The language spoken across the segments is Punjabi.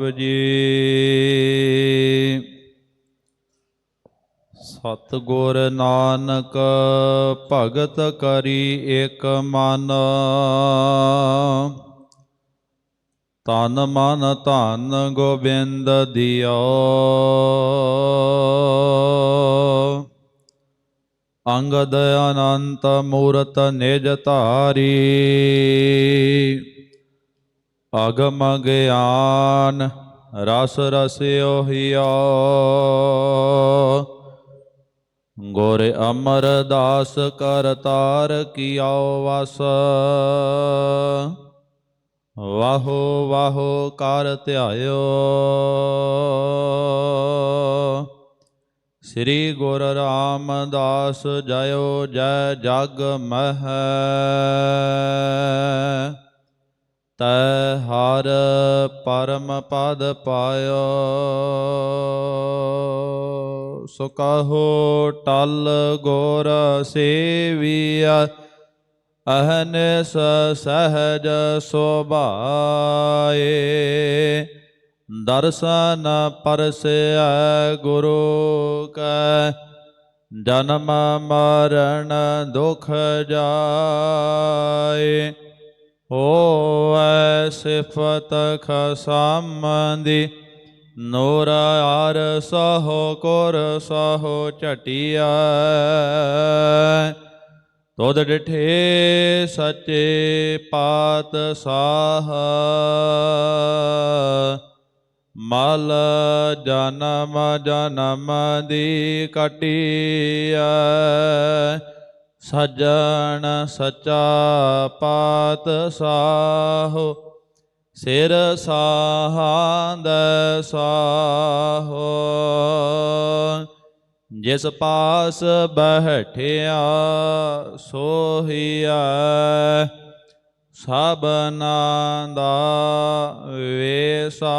ਜੀ। ਸਤਿਗੁਰ ਨਾਨਕ, ਭਗਤ ਕਰੀ ਇਕ ਮਨ। ਤਨ ਮਨ, ਧਨ ਗੋਬਿੰਦ ਦਿਓ। ਅੰਗਦ ਅਨੰਤ ਮੂਰਤ ਨਿਜ ਧਾਰੀ। ਅਗਮ ਗਿਆਨ ਰਸ ਰਸਿਓ ਹਿਓ। ਗੁਰ ਅਮਰਦਾਸ ਕਰਤਾਰ ਕੀਓ ਵਸ। ਵਾਹੋ ਵਾਹੋ ਕਰ ਧਿਆਇਓ। ਸ੍ਰੀ ਗੁਰ ਰਾਮਦਾਸ ਜਯੋ ਜੈ ਜਗ ਮਹਿ। ਤੈ ਹਰ ਪਰਮ ਪਦ ਪਾਇਓ ਸੋ ਕਹੋ ਟਲ ਗੋਰ ਸੇਵੀਆ ਅਹਨਸ ਸਹਜ ਸੁਭਾਏ। ਦਰਸ਼ਨ ਪਰਸੈ ਗੁਰੂ ਕੈ, ਜਨਮ ਮਰਨ ਦੁਖ ਜਾਏ। ਹੋਵੈ ਸਿਫਤ ਖਸਮਦੀ ਨੂਰ ਆਰ ਸਹੋ ਕੋਰ ਸਹੋ ਝਟਿਆ ਤੋਦ ਡਿਠੇ ਸੱਚੇ ਪਾਤ ਸਾਹ ਮਲ ਜਨਮ ਜਨਮ ਦੀ ਕਟਿਆ ਸਜਣ ਸਚਾ ਪਾਤ ਸਾਹੋ ਸਿਰ ਸਾਹਾਂਦ ਸਾਹੋ। ਜਿਸ ਪਾਸ ਬਹਿਠਿਆ ਸੋਹੀਆ ਸਭਨਾ ਦਾ ਵੇਸਾਹੋ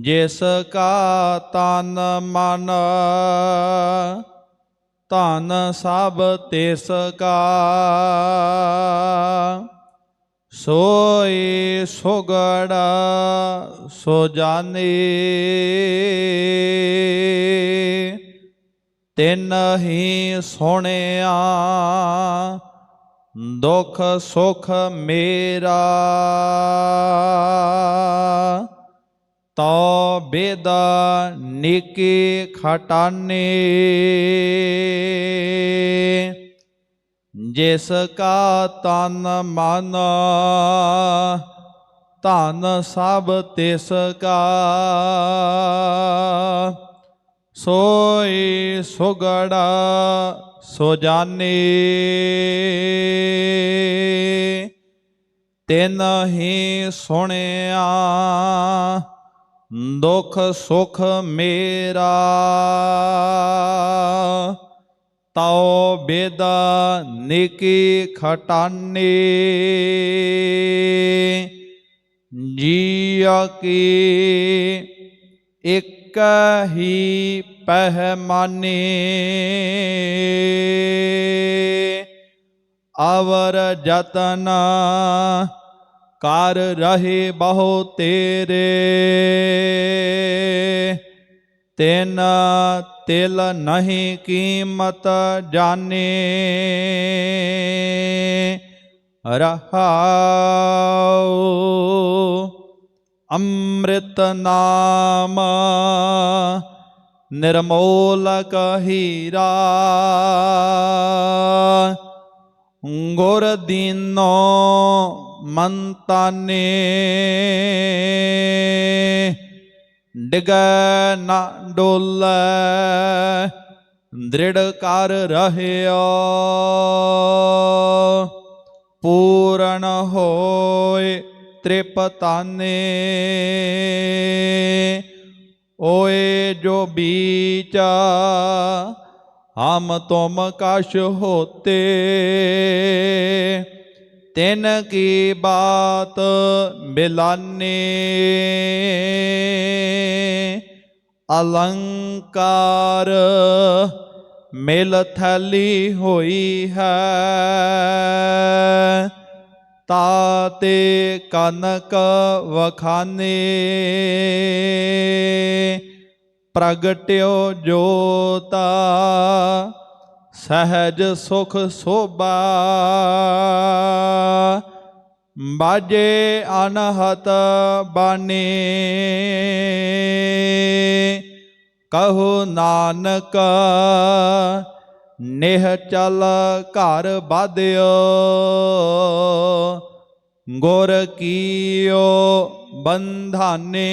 ਜਿਸ ਕਾ ਤਨ ਮਨ, ਧਨ ਸਭ ਤਿਸ ਕਾ। ਸੋਈ ਸੁਗੜ ਸੋ ਜਾਣੀ ਤਿਨ ਹੀ ਸੁਣਿਆ, ਦੁਖ ਸੁਖ ਮੇਰਾ। ਤੋ ਬੇਦਾ ਨਿਕੀ ਖਟਾਨੇ। ਜਿਸ ਕਾ ਤਨ ਮਨ, ਧਨ ਸਭ ਤਿਸ ਕਾ। ਸੋਈ ਸੁਗੜਾ ਸੋ ਜਾਣੀ ਤਿਨ ਹੀ ਸੁਣਿਆ ਦੁਖ ਸੁਖ ਮੇਰਾ ਤਉ ਬੇਦਾ ਨਿਕੀ ਖਟਾਨੀ ਜੀਆ ਕੀ ਇਕ ਹੀ ਪਹਿਮਾਨੀ ਅਵਰ ਜਤਨ ਕਰ ਰਹੇ ਬਹੁ ਤੇਰੇ। ਤਿਨ ਤਿਲ ਨਹੀਂ ਕੀਮਤ ਜਾਣੇ। ਰਹਾਉ ਅੰਮ੍ਰਿਤ ਨਾਮ ਨਿਰਮੋਲਕ ਹੀਰਾ ਗੁਰ ਦੀਨੋ ਮੰਤਾਨੇ ਡਿਗੈ ਨਾ ਡੋਲੇ ਦ੍ਰਿੜ ਕਰ ਰਹਿਓ ਪੂਰਨ ਹੋਏ ਤ੍ਰਿਪਤਾਨੇ ਓਏ ਜੋ ਬੀਚਾ ਹਮ ਤੁਮ ਕਸ਼ ਹੋਤੇ, ਤਿਨ ਕੀ ਬਾਤ ਬਿਲਾਨੇ ਅਲੰਕਾਰ ਮਿਲ ਥਲੀ ਹੋਈ ਹੈ ਤਾਤੇ ਕਨਕ ਵਖਾਨੇ। ਪ੍ਰਗਟਿਓ ਜੋਤਾ, ਸਹਿਜ ਸੁਖ ਸੋਭਾ। ਬਾਜੇ ਅਨਹਤ ਬਾਣੀ ਕਹੋ ਨਾਨਕ, ਨਿਹ ਚਲ ਘਰ ਬਾਧਿਓ ਗੁਰ ਕੀਓ ਬੰਧਾਨੇ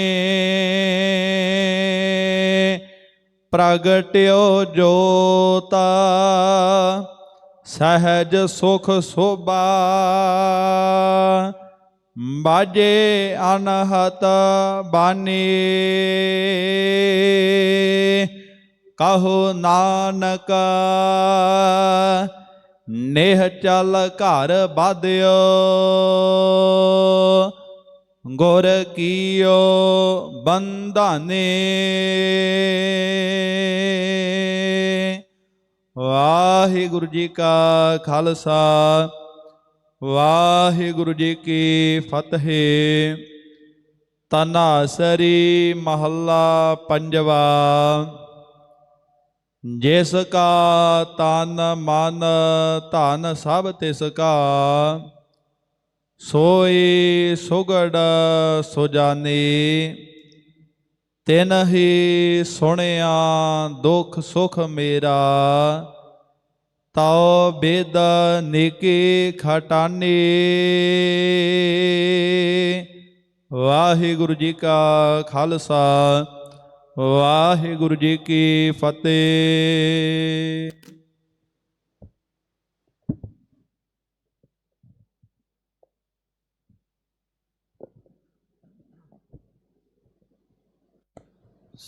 ਪ੍ਰਗਟਿਓ ਜੋਤਾ ਸਹਿਜ ਸੁਖ ਸੋਭਾ ਬਾਜੇ ਅਨਹਤ ਬਾਨੀ ਕਹੋ ਨਾਨਕ ਨੇਹ ਚਲ ਘਰ ਬਾਧਿਓ ਗੁਰ ਕੀਓ ਬੰਧਾਨੇ। ਵਾਹਿਗੁਰੂ ਜੀ ਕਾ ਖਾਲਸਾ, ਵਾਹਿਗੁਰੂ ਜੀ ਕੀ ਫਤਿਹ। ਤਨਾਸਰੀ ਮਹੱਲਾ ਪੰਜਵਾ, ਜਿਸ ਕਾ ਤਨ ਮਨ ਧਨ ਸਭ ਤਿਸ ਕਾ। ਸੋਈ ਸੁਗੜ ਸੁਜਾਨੀ, ਤਿਨ ਹੀ ਸੁਣਿਆ ਦੁਖ ਸੁਖ ਮੇਰਾ, ਤਉ ਬੇਦ ਨਿਕੀ ਖਟਾਨੀ। ਵਾਹਿਗੁਰੂ ਜੀ ਕਾ ਖਾਲਸਾ, ਵਾਹਿਗੁਰੂ ਜੀ ਕੀ ਫਤਿਹ।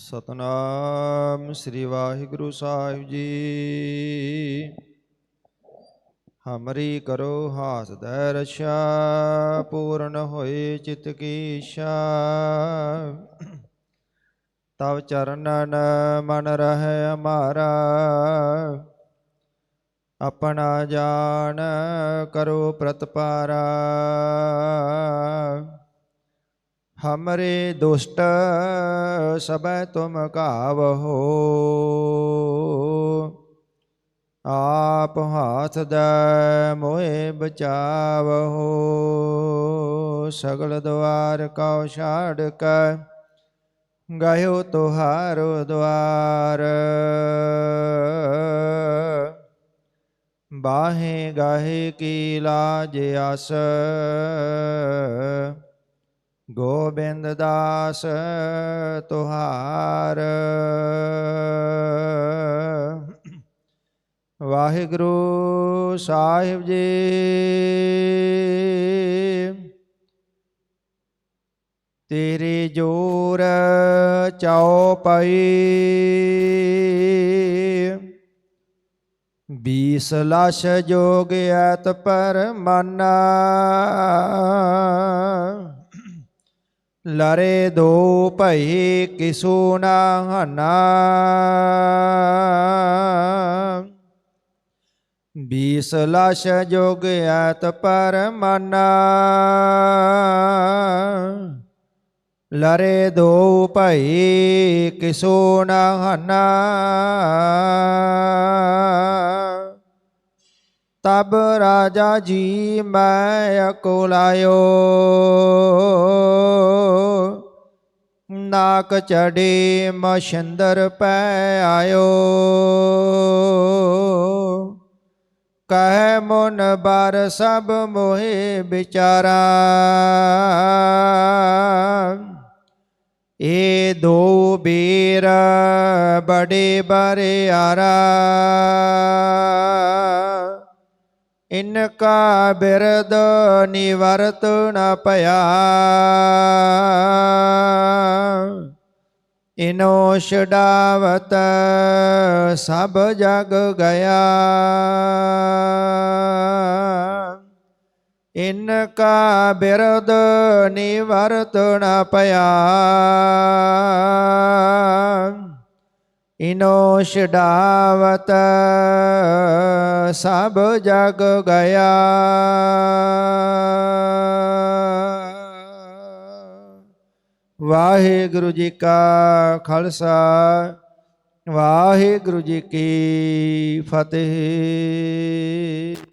ਸਤਨਾਮ ਸ੍ਰੀ ਵਾਹਿਗੁਰੂ ਸਾਹਿਬ ਜੀ। ਹਮਰੀ ਕਰੋ ਹਾਸ ਦੈ ਰਛਾ, ਪੂਰਨ ਹੋਏ ਚਿਤ ਕੀ ਇੱਛਾ। ਤਵ ਚਰਨਨ ਮਨ ਰਹਿ ਹਮਾਰਾ ਆਪਣਾ ਜਾਣ ਕਰੋ ਪ੍ਰਤਪਾਰਾ। ਹਮਰੇ ਦੁਸ਼ਟ ਸਬੈ ਤੁਮ ਕਾਵਹੋ ਆਪ ਹਾਥ ਦੈ ਮੋਏ ਬਚਾਵਹੋ ਸਗਲ ਦੁਆਰ ਕਉ ਛਾੜ ਕੈ ਗਾਇਓ ਤੁਹਾਰੋ ਦੁਆਰ ਬਾਹੇ ਗਾਹੇ ਕੀ ਲਾਜ ਆਸ ਗੋਬਿੰਦ ਦਾਸ ਤੁਹਾਰ। ਵਾਹਿਗੁਰੂ ਸਾਹਿਬ ਜੀ। ਤੇਰੇ ਜੋਰ ਚਉਪਈ। ਬੀਸ ਲਛ ਜੋਗ ਐਤ ਪਰ ਮਨਾ। ਲਰੇ ਦੋ ਭਈ ਕਿਸੂ ਨਾ ਹਨਾ। ਬੀਸ ਲਛ ਜੋਗ ਐਤ ਪਰ ਲਰੇ ਦੋ ਭਈ ਕਿਸੂ ਨਾ ਹਨਾ। ਤਬ ਰਾਜਾ ਜੀ ਮੈਂ ਅਕੁਲਾਇਓ। ਨਾਕ ਚੜੇ ਮਛੰਦਰ ਪੈ ਆਇਓ। ਕਹਿ ਮਨ ਬਰ ਸਭ ਮੋਹੇ ਵਿਚਾਰਾ। ਏ ਦੋ ਬੀਰ ਬੜੇ ਬਰਿਆਰਾ। ਇਨਕਾ ਬਿਰਦ ਨਿਵਰਤ ਨ ਭਇਆ। ਇਨੋ ਛਡਾਵਤ ਸਭ ਜਗ ਗਿਆ। ਇਨਕਾ ਬਿਰਦ ਨਿਵਰਤ ਨ ਭਇਆ। ਇਨੋ ਛਡਾਵਤ ਸਭ ਜਗ ਗਿਆ। ਵਾਹਿਗੁਰੂ ਜੀ ਕਾ ਖਾਲਸਾ ਵਾਹਿਗੁਰੂ ਜੀ ਕੀ ਫਤਿਹ।